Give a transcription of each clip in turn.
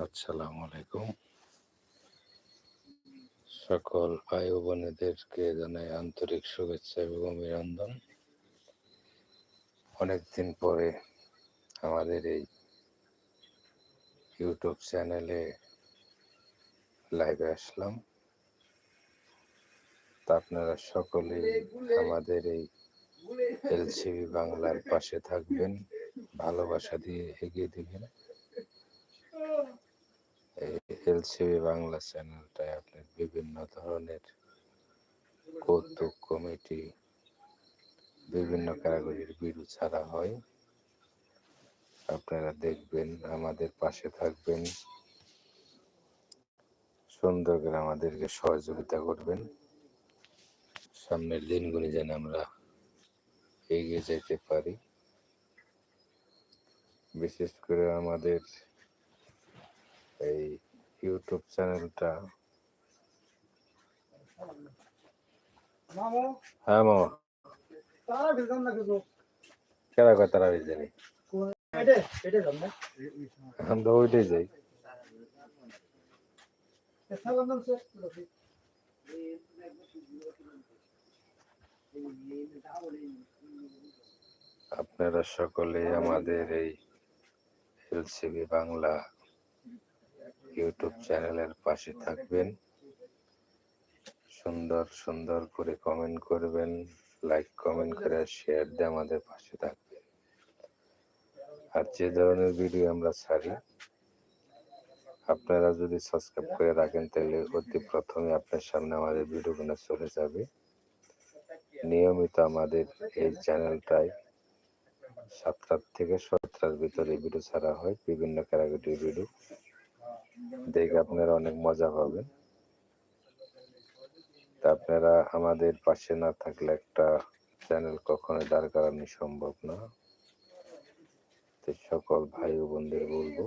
আসসালামু আলাইকুম। সকল ভাই ও বোনেদেরকে জানাই আন্তরিক শুভেচ্ছা এবং অভিনন্দন। অনেকদিন পরে আমাদের এই ইউটিউব চ্যানেলে লাইভে আসলাম। তা আপনারা সকলেই আমাদের এই এলসিবি বাংলার পাশে থাকবেন, ভালোবাসা দিয়ে এগিয়ে দিবেন। এলসিবি বাংলা চ্যানেলটায় আপনার বিভিন্ন ধরনের কৌতুক কমিটি, বিভিন্ন কারাগরির বিরু ছাড়া হয়। আপনারা দেখবেন, আমাদের পাশে থাকবেন। সুন্দর করে আমাদেরকে সহযোগিতা করবেন। সামনের দিনগুলি যেন আমরা এগিয়ে যেতে পারি। বিশেষ করে আমাদের এই ইউটিউব চ্যানেলটা হ্যাঁ মামা। কেরা জানি আমরা ওইটাই যাই। আপনারা সকলে আমাদের এই এলসিবি বাংলা ইউটিউব চ্যানেলের পাশে থাকবেন। সুন্দর সুন্দর করে কমেন্ট করবেন লাইক কমেন্ট করে শেয়ার দিয়ে আমাদের পাশে থাকবেন। আর যে ধরনের ভিডিও আমরা ছাড়ি, আপনারা যদি সাবস্ক্রাইব করে রাখেন তাহলে অতি প্রথমে আপনার সামনে আমাদের ভিডিওগুলো চলে যাবে। নিয়মিত আমাদের এই চ্যানেলটায় সাতটার থেকে সাতটার ভিতরে ভিডিও ছাড়া হয়, বিভিন্ন ক্যারাগটির ভিডিও দেখে আপনারা অনেক মজা পাবেন। তা আপনারা আমাদের পাশে না থাকলে একটা চ্যানেল কখনো দাঁড় করানো সম্ভব না। সকল ভাই ও বোনদের বলব,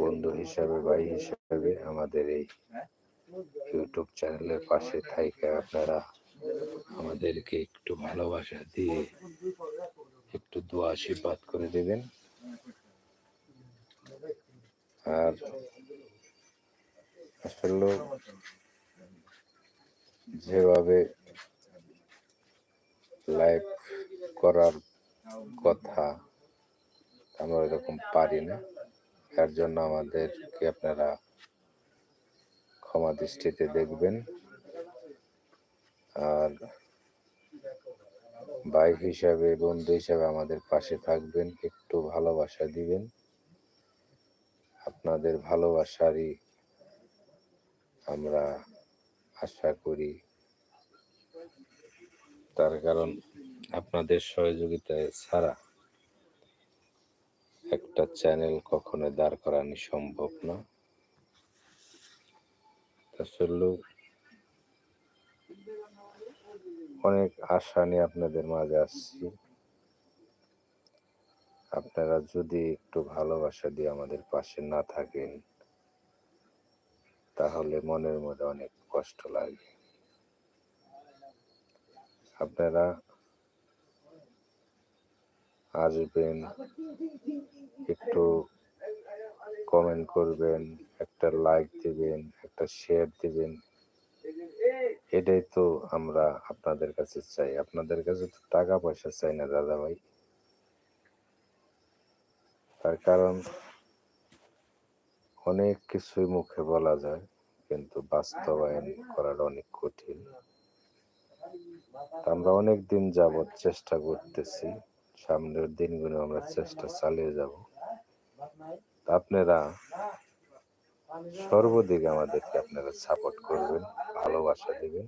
বন্ধু হিসাবে, ভাই হিসাবে আমাদের এই ইউটিউব চ্যানেলের পাশে থাইকে আপনারা আমাদেরকে একটু ভালোবাসা দিয়ে একটু দোয়া আশীর্বাদ করে দেবেন। আর আসলে যেভাবে লাইভ করার কথা আমরা এরকম পারি না, এর জন্য আমাদেরকে আপনারা ক্ষমা দৃষ্টিতে দেখবেন। আর ভাই হিসাবে, বন্ধু হিসাবে আমাদের পাশে থাকবেন, একটু ভালোবাসা দিবেন। আপনাদের ভালোবাসারই আমরা আশা করি। তার কারণ আপনাদের সহযোগিতায় ছাড়া একটা চ্যানেল কখনো দাঁড় করানো সম্ভব না। আসলে অনেক আশা নিয়ে আপনাদের মাঝে আসছি। আপনারা যদি একটু ভালোবাসা দিয়ে আমাদের পাশে না থাকেন, তাহলে মনের মধ্যে অনেক কষ্ট লাগে। আপনারা আসবেন, একটু কমেন্ট করবেন, একটা লাইক দিবেন, একটা শেয়ার দিবেন। এটাই তো আমরা আপনাদের কাছে চাই। আপনাদের কাছে তো টাকা পয়সা চাই না দাদা ভাই তার কারণ অনেক কিছুই মুখে বলা যায়, কিন্তু বাস্তবায়ন করার অনেক কঠিন। আমরা অনেক দিন যাবৎ চেষ্টা করতেছি, সামনের দিনগুলো আমরা চেষ্টা চালিয়ে যাব। আপনারা সর্বদিকে আমাদেরকে আপনারা সাপোর্ট করবেন, ভালোবাসা দিবেন।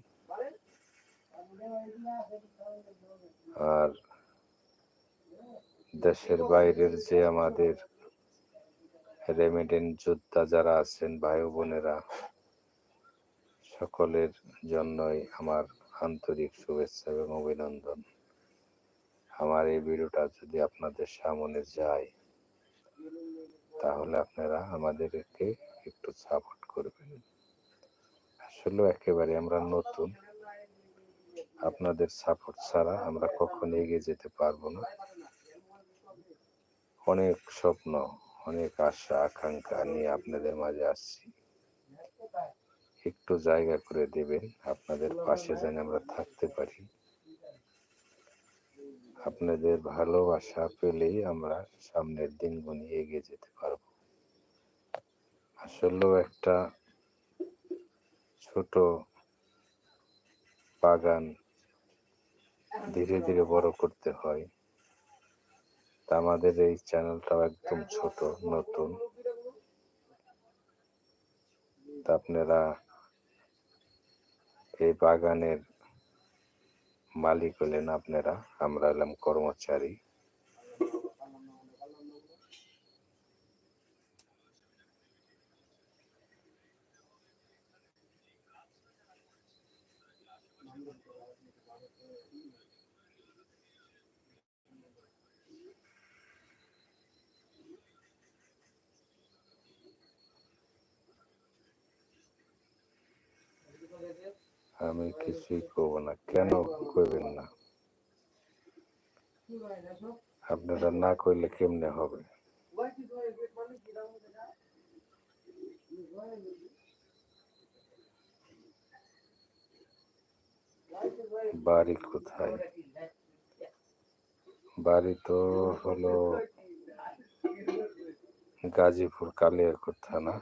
আর দেশের বাইরের যে আমাদের রেমিডেন্ট যোদ্ধা যারা আছেন, ভাই বোনেরা, সকলের জন্যই আমার আন্তরিক শুভেচ্ছা এবং অভিনন্দন। আমার এই ভিডিওটা যদি আপনাদের সামনে যায়, তাহলে আপনারা আমাদেরকে একটু সাপোর্ট করবেন। আসলে একেবারে আমরা নতুন। আপনাদের সাপোর্ট ছাড়া আমরা কখনো এগিয়ে যেতে পারব না। অনেক স্বপ্ন, অনেক আশা, আকাঙ্ক্ষা নিয়ে আপনাদের মাঝে আসছি। একটু জায়গা করে দেবেন, আপনাদের পাশে যেন আমরা থাকতে পারি। আপনাদের ভালোবাসা পেলেই আমরা সামনের দিনগুলি এগিয়ে যেতে পারব। আসলেও একটা ছোট বাগান ধীরে ধীরে বড় করতে হয়। তা আমাদের এই চ্যানেলটাও একদম ছোট, নতুন। তা আপনারা এই বাগানের মালিক হলেন আপনারা, আমরা হলাম কর্মচারী। আমি কিছুই করব না। কেন করবেন না? আপনারা না করলে কেমনে হবে? বাড়ি কোথায়? বাড়ি তো হলো গাজীপুর, কালিয়াকোট থানা।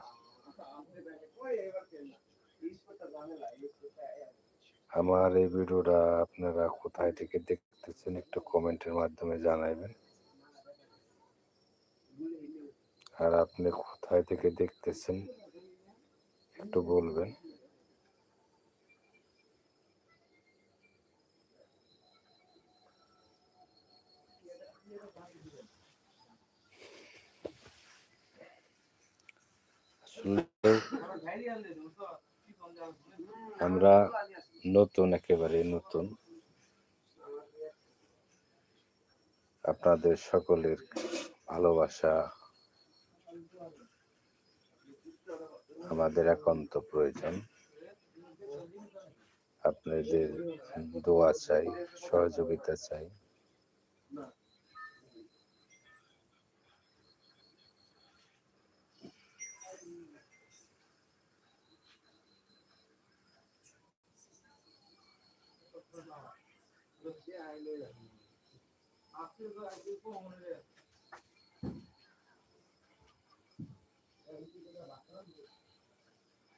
আমার এই ভিডিওটা আপনারা কোথায় থেকে দেখতেছেন একটু কমেন্টের মাধ্যমে জানাবেন আর আপনি কোথায় থেকে দেখতেছেন একটু বলবেন। আমরা নতুন একেবারে নতুন। আপনাদের সকলের ভালোবাসা আমাদের একান্ত প্রয়োজন। আপনাদের দোয়া চাই সহযোগিতা চাই।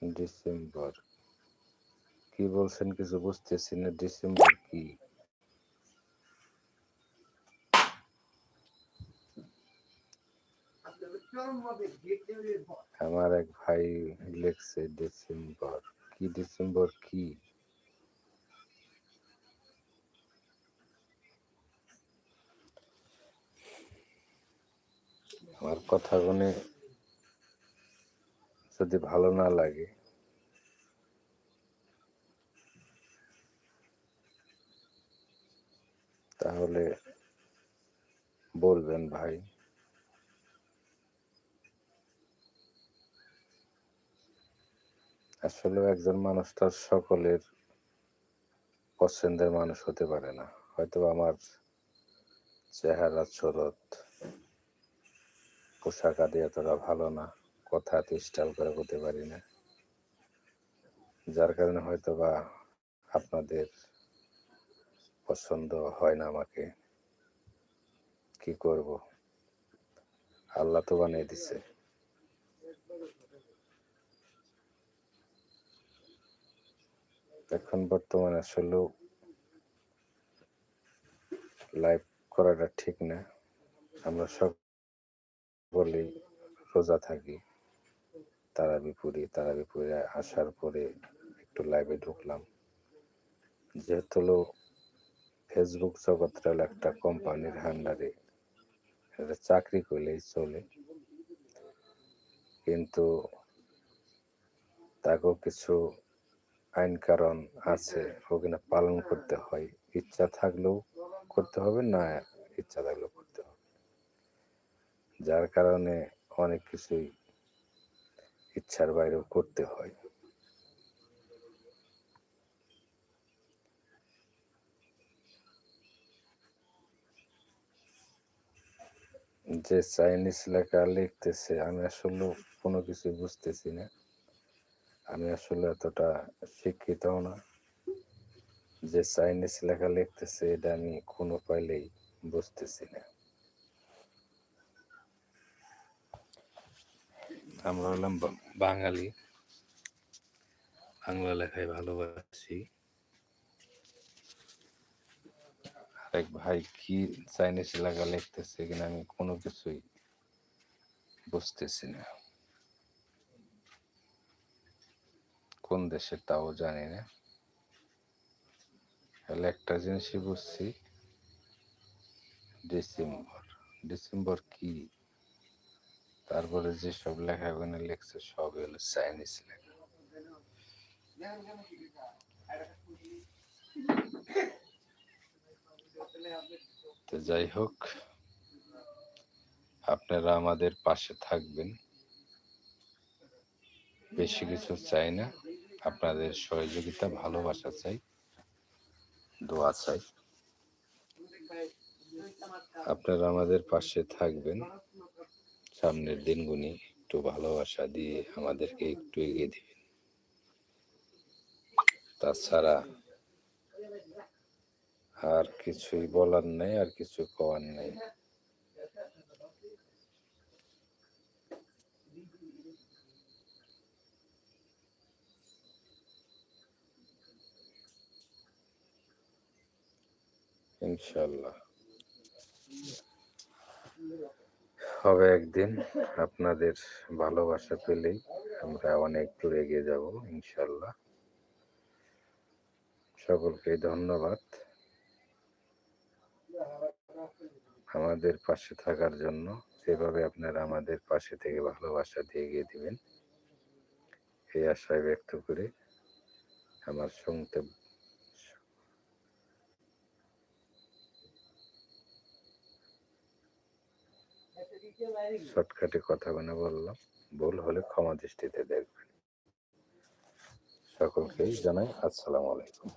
ডিসেম্বর। কি বলছেন কিছু বুঝতেছি না, ডিসেম্বর কি? আমার এক ভাই লিখছে ডিসেম্বর। কি ডিসেম্বর কি? আমার কথা শুনে যদি ভালো না লাগে, তাহলে বলবেন ভাই। আসলে একজন মানুষ তার সকলের পছন্দের মানুষ হতে পারে না। হয়তো আমার চেহারা চরত পোশাক আদি এতটা ভালো না, কথা স্টাইল করে হতে পারি না। যার কারণে হয়তো বা আপনাদের পছন্দ হয় না আমাকে। কি করব? আল্লাহ তো বানিয়ে দিছে। এখন বর্তমানে আসলেও লাইভ করাটা ঠিক না। আমরা সকলেই রোজা থাকি। তারা বিপুরি তারা বিপুরে আসার পরে একটু লাইভে ঢুকলাম। যেহেতু হলো ফেসবুক জগৎটা একটা কোম্পানির হান্ডারে চাকরি করলেই চলে। কিন্তু তাকেও কিছু আইন কারণ আছে ওখানে পালন করতে হয়। ইচ্ছা থাকলেও করতে হবে, না ইচ্ছা থাকলেও যার কারণে অনেক কিছুই ইচ্ছার বাইরেও করতে হয়। যে চাইনিজ লেখা লিখতেছে, আমি আসলে কোনো কিছু বুঝতেছি না। আমি আসলে এতটা শিক্ষিত না। যে চাইনিজ লেখা লিখতেছে, এটা আমি কোনো পাইলেই বুঝতেছি না। আমরা হলাম বাঙালি। বাংলা লেখায় ভালোবাসি। আরেক ভাই কি চাইনিজ লেখা লিখতেছে কিনা আমি কোনো কিছুই বুঝতেছি না। কোন দেশে তাও জানি না। তাহলে একটা জিনিসই বুঝছি। ডিসেম্বর। ডিসেম্বর কি? তারপরে যে যেসব লেখাগুলো লিখছে সবই হলো চাইনিজ লেখা। তো যাই হোক, আপনারা আমাদের পাশে থাকবেন। বেশি কিছু চাই না। আপনাদের সহযোগিতা, ভালোবাসা চাই, দোয়া চাই। আপনারা আমাদের পাশে থাকবেন। সামনের দিনগুনি একটু ভালোবাসা দিয়ে আমাদেরকে একটু এগিয়ে দিবেন। তাছাড়া আর কিছুই বলার নেই, আর কিছু কওয়ার নেই। ইনশাল্লাহ। হবে একদিন। আপনাদের ভালোবাসা পেলেই আমরা অনেক দূর এগিয়ে যাব ইনশাল্লাহ সকলকে ধন্যবাদ। আমাদের পাশে থাকার জন্য যেভাবে আপনারা আমাদের পাশে থেকে ভালোবাসা দিয়ে এগিয়ে দিবেন, এই আশায় ব্যক্ত করে আমার শুনতে শর্টকাটে কথা বলে বললাম। ভুল হলে ক্ষমা দৃষ্টিতে দেখবেন। সকলকেই জানাই আসসালামু আলাইকুম।